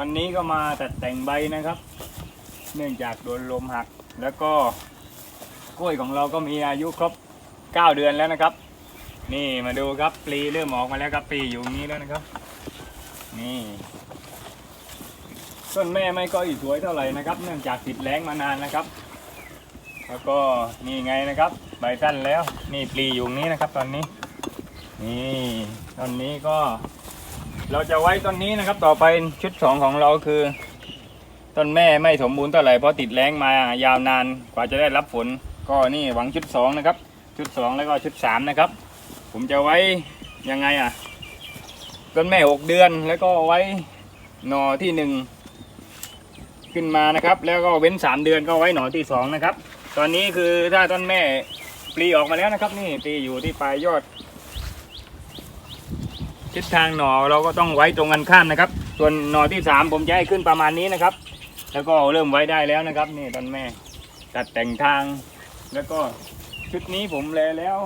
วันนี้ก็มาตัดแต่งใบนะครับ เนื่องจากโดนลมหัก แล้วก็กล้วยของเราก็มีอายุครบ 9 เดือนแล้วนะครับ นี่มาดูครับปลีเริ่มออกมาแล้วครับปลีอยู่นี้แล้วนะครับ นี่ต้นแม่ไม่ก็อีสวยเท่าไหร่นะครับ เนื่องจากติดแรงมานานนะครับ แล้วก็นี่ไงนะครับ ใบสั้นแล้ว นี่ปลีอยู่นี้นะครับ ตอนนี้ นี่ต้นนี้ก็ เราจะไว้ต้นนี้นะครับต่อไปชุดสองของเราคือ ต้นแม่ไม่สมบูรณ์เท่าไหร่เพราะติดแรงมายาวนานกว่าจะได้รับฝน ก็นี่หวังชุดสองนะครับ ชุดสองแล้วก็ชุดสามนะครับ ผมจะไว้ยังไงอะ ต้นแม่หกเดือนแล้วก็ไว้หน่อที่หนึ่งขึ้นมานะครับ แล้วก็เว้นสามเดือนก็ไว้หน่อที่สองนะครับ ตอนนี้คือถ้าต้นแม่ปลีออกมาแล้วนะครับ นี่ปลีอยู่ที่ปลายยอด ทิศทางหน่อเราก็ต้องไว้ตรงกันข้ามนะครับ ส่วนหน่อที่สามผมจะให้ขึ้นประมาณนี้นะครับ แล้วก็เริ่มไว้ได้แล้วนะครับนี่ต้นแม่ตัดแต่งทาง แล้วก็ชุดนี้ผมแลแล้ว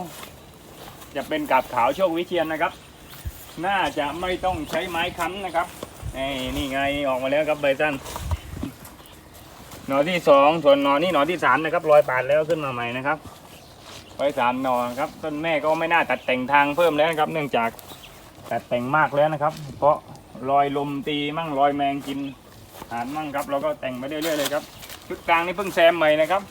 จะเป็นกับขาวโชควิเชียนนะครับ น่าจะไม่ต้องใช้ไม้ค้ำนะครับนี่นี่ไงออกมาแล้วครับใบสั้นหน่อที่สองส่วนหน่อนี่หน่อที่สามนะครับรอยปาดแล้วขึ้นมาใหม่นะครับไว้สามหน่อครับต้นแม่ก็ไม่น่าตัดแต่งทางเพิ่มแล้วนะครับ เนื่องจาก แตัดแต่งมากแล้วนะครับ เพราะรอยลมตีมั่งรอยแมงกินอาหารมั่งครับ เราก็แต่งไปเรื่อยๆเลยครับชุดกลางนี่เพิ่งแซมใหม่นะครับ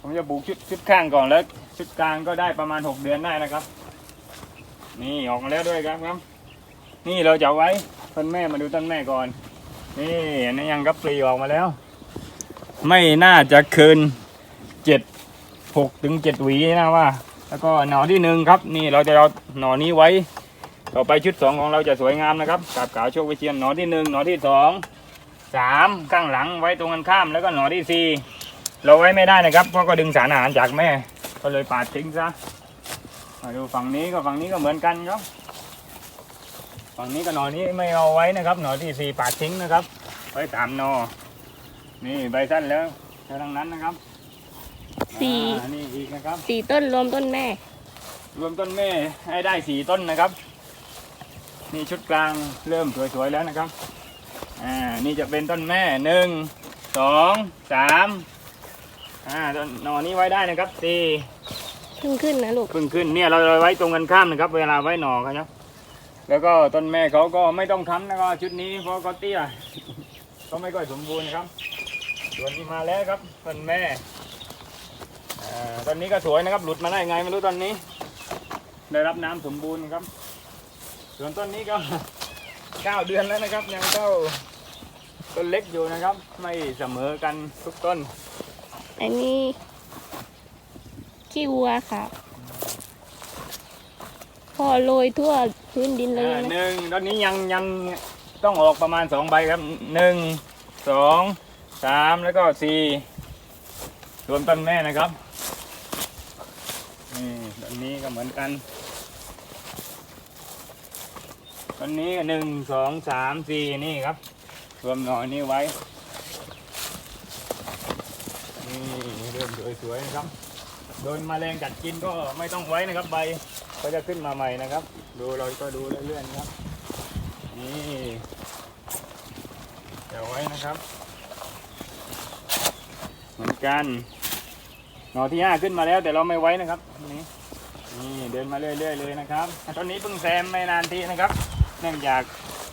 ผมจะปลูกชุดชุดข้างก่อนแล้วชุดกลางก็ได้ประมาณ 6 เดือนได้นะครับ นี่ออกมาแล้วด้วยครับครับ นี่เราจะไว้ต้นแม่มาดูต้นแม่ก่อน นี่นนี้ยังกับปลีออกมาแล้ว ไม่น่าจะเกินเจ็ดหกถึงเจ็ดหวีนะว่า แล้วก็หน่อที่หนึ่งครับ นี่เราจะเอาหน่อนี้ไว้ ต่อไปชุดสองของเราจะสวยงามนะครับกาบขาวโชควิเชียนหน่อที่หนึ่งหน่อที่สองสามข้างหลังไว้ตรงกันข้ามแล้วก็หน่อที่สี่เราไว้ไม่ได้นะครับเพราะก็ดึงสารอาหารจากแม่ ก็เลยปาดทิ้งซะมาดูฝั่งนี้ก็ฝั่งนี้ก็เหมือนกันครับฝั่งนี้ก็หน่อนี้ไม่เอาไว้นะครับ หน่อที่สี่ปาดทิ้งนะครับไว้ตามหน่อนี่ใบสั้นแล้วทั้งนั้นนะครับ สี่อ่านี่อีกนะครับ สี่ต้นรวมต้นแม่ รวมต้นแม่ให้ได้สี่ต้นนะครับ นี่ชุดกลางเริ่มสวยๆแล้วนะครับ อ่า นี่จะเป็นต้นแม่หนึ่งสองสามอ่าต้นหนอนี้ไว้ได้นะครับสี่เพิ่งขึ้นนะลูก เพิ่งขึ้นเนี่ยเราเราไว้ตรงกันข้ามนะครับ เวลาไว้หนอครับนะแล้วก็ต้นแม่เขาก็ไม่ต้องค้ำนะครับชุดนี้เพราะเขาเตี้ย ก็ไม่ค่อยสมบูรณ์นะครับ ส่วนที่มาแล้วครับต้นแม่ อ่าต้นนี้ก็สวยนะครับ หลุดมาได้ไงไม่รู้ตอนนี้ ได้รับน้ำสมบูรณ์ครับ ส่วนต้นนี้ก็เก้าเดือนแล้วนะครับ ยังเท่าต้นเล็กอยู่นะครับ ไม่เสมอกันทุกต้น อันนี้ขี้วัวครับพอโรยทั่วพื้นดินเลยอ่านะหนึ่งตอนนี้ยังยังต้องออกประมาณสองใบครับหนึ่งสองสามแล้วก็สี่รวมต้นแม่นะครับ นี่ต้ก็เหมือนกัน ต้นนี้หนึ่งสองสามสี่นี่ครับ รวมหน่อยนี้ไว้ นี่เริ่มสวยๆนะครับ โดนแมลงกัดกินก็ไม่ต้องไว้นะครับ ใบก็จะขึ้นมาใหม่นะครับ ดูเราก็ดูเรื่อยๆนะครับ นี่เดี๋ยวไว้นะครับ เหมือนกันหน่อที่ห้าขึ้นมาแล้วแต่เราไม่ไว้นะครับนี่ นี่เดินมาเรื่อยๆเลยนะครับ ตอนนี้เพิ่งแซมไม่นานทีนะครับ เนื่องจาก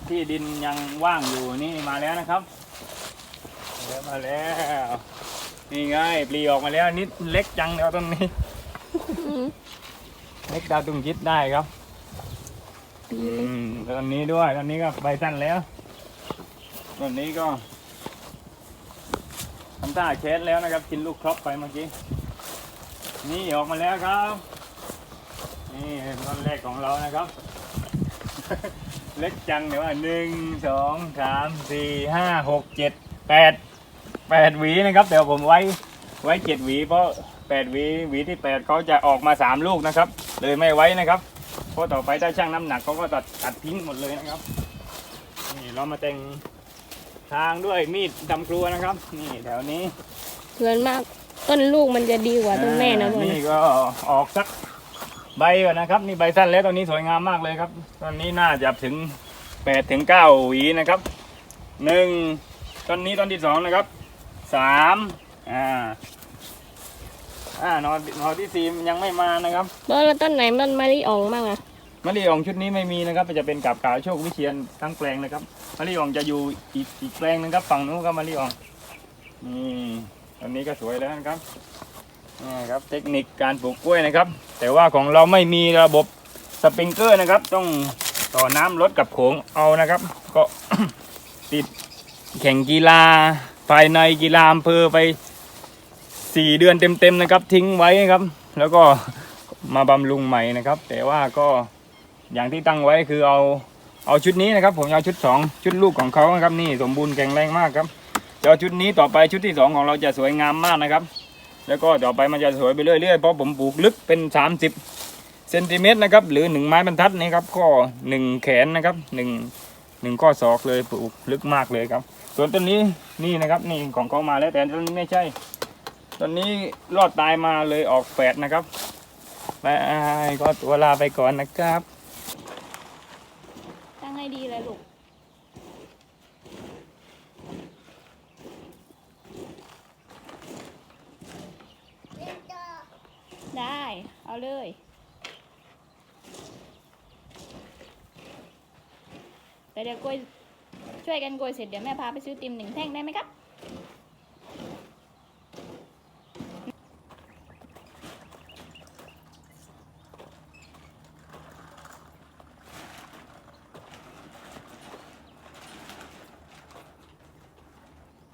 ที่ดินยังว่างอยู่นี่มาแล้วนะครับเดี๋ยวมาแล้วนี่ไงปลีออกมาแล้วนิดเล็กจังเดียวต้นนี้เล็กดาวตุงยิดได้ครับอืมตอนนี้ด้วยตอนนี้ก็ใบสั้นแล้วตอนนี้ก็ทำท่าเคสแล้วนะครับ กินลูกครบไปเมื่อกี้ นี่ออกมาแล้วครับ นี่ต้นแรกของเรานะครับ เล็กจังเดี๋ยวว่าหนึ่งสองสามสี่ห้าหกเจ็ดแปดแปดหวีนะครับเดี๋ยวผมไว้ไว้เจ็ดหวีเพราะแปดหวีหวีที่แปดเขาจะออกมาสามลูกนะครับ เลยไม่ไว้นะครับเพราะต่อไปถ้าช่างน้ำหนักเขาก็ตัดตัดทิ้งหมดเลยนะครับนี่เรามาแต่งทางด้วยมีดดำครัวนะครับ นี่แถวนี้ส่วนมากต้นลูกมันจะดีกว่าต้นแม่นะลูกนี่นะก็ออกสัก ใบก่อนนะครับนี่ใบสั้นแล้วตอนนี้สวยงามมากเลยครับ ตอนนี้น่าจะถึงแปดถึงเก้าหวีนะครับหนึ่งต้นนี้ต้นที่สองนะครับสามอ่าอ่านอนนอนที่สี่ยังไม่มานะครับแล้วแล้วต้นไหนมันมะลิอ่องบ้างอะมะลิอ่องชุดนี้ไม่มีนะครับจะเป็นกับกาวโชควิเชียนทั้งแปลงนะครับมะลิอ่องจะอยู่อีกอีกแปลงหนึงครับฝั่งนู้นก็มะลิอ่องนี่ต้นนี้ก็สวยแล้วนะครับ นี่ครับเทคนิคการปลูกกล้วยนะครับ แต่ว่าของเราไม่มีระบบสปริงเกอร์นะครับ ต้องต่อน้ำลดกับโขงเอานะครับ ก็ติดแข่งกีฬาภายในกีฬาอำเภอไปสี่เดือนเต็มๆนะครับ ทิ้งไว้ครับ แล้วก็มาบำรุงใหม่นะครับ แต่ว่าก็อย่างที่ตั้งไว้คือเอาเอาชุดนี้นะครับ ผมจะเอาชุดสองชุดลูกของเขานะครับนี่สมบูรณ์แข็งแรงมากครับจะเอาชุดนี้ต่อไปชุดที่สองของเราจะสวยงามมากนะครับ แล้วก็ต่อไปมันจะสวยไปเรื่อยๆเพราะผมปลูกลึกเป็น 30เซนติเมตรนะครับหรือหนึ่งไม้บรรทัดนี่ครับข้อหนึ่งแขนนะครับหนึ่งหนึ่งข้อศอกเลยปลูกลึกมากเลยครับ ส่วนต้นนี้นี่นะครับนี่ของเขามาแล้วแต่ต้นนี้ไม่ใช่ต้นนี้รอดตายมาเลยออกแฝดนะครับบายก็ตัวลาไปก่อนนะครับ ตั้งให้ดีเลยลูก ได้ เอาเลย แต่เดี๋ยวกล้วยช่วยกันกลยเสร็จเดี๋ยวแม่พาไปซื้อติมหนึ่งแท่งได้ไหมครับ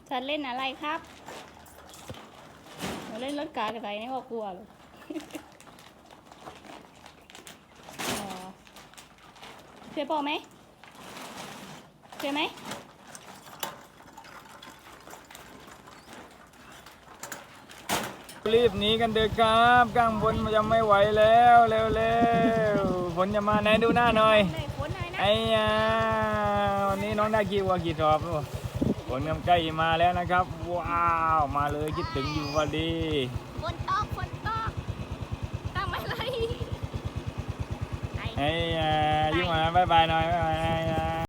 ฉันเล่นอะไรครับ เล่นรถกากระไรนี่ก็กลัวเลย อ๋อ ช่วยพ่อไหมช่วยไหมรีบหนีกันเถอะครับข้างบนมันยังไม่ไหวแล้วเร็วๆฝนจะมาไหนดูหน้าหน่อยเลยฝนหน่อยนะไอ้ยาวันนี้น้องได้กี่วัวกี่ทอบฝนกำใกล้มาแล้วนะครับ ว้าว มาเลยคิดถึงอยู่พอดีฝนตกฝนตกทำ อะไรไอ้ยา